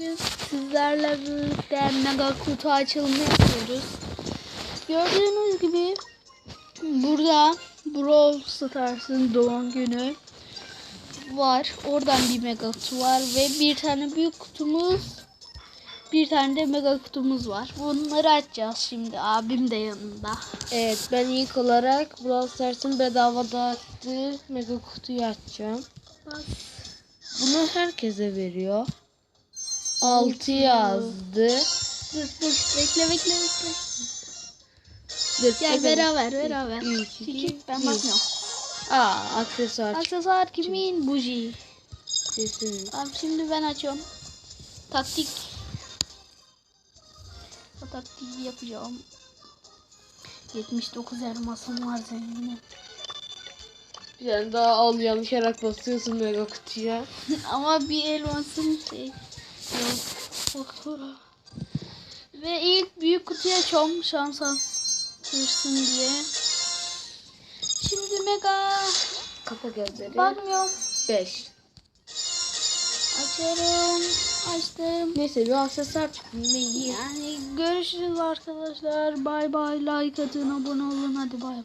Biz sizlerle birlikte mega kutu açılımı yapıyoruz. Gördüğünüz gibi burada Brawl Stars'ın doğum günü var. Oradan bir mega kutu var ve bir tane büyük kutumuz bir tane de mega kutumuz var. Bunları açacağız şimdi. Abim de yanında. Evet ben ilk olarak Brawl Stars'ın bedava dağıttığı mega kutuyu açacağım. Bunu herkese veriyor. 6 yazdı. Dur dur bekle bekle bekle. Dur, Gel beraber beraber. İki, ben bakmıyorum. Aa aksesuar Aksesuar kimin? Buji. Tamam şimdi ben açıyorum. Taktik. O taktiği yapacağım. 79 elmasım var zengin. Bir tane daha al yanlış yarak basıyorsun mega kutuya. Ama bir elmasım şey. Ve ilk büyük kutuya açıyorum şans artırsın diye. Şimdi mega Kapa gözleri. bakmıyorum. 5. Açıyorum. Açtım. Neyse bir aksesuar çıktı. Ne iyi. Yani görüşürüz arkadaşlar. Bay bay. Like atın, abone olun. Hadi bay bay.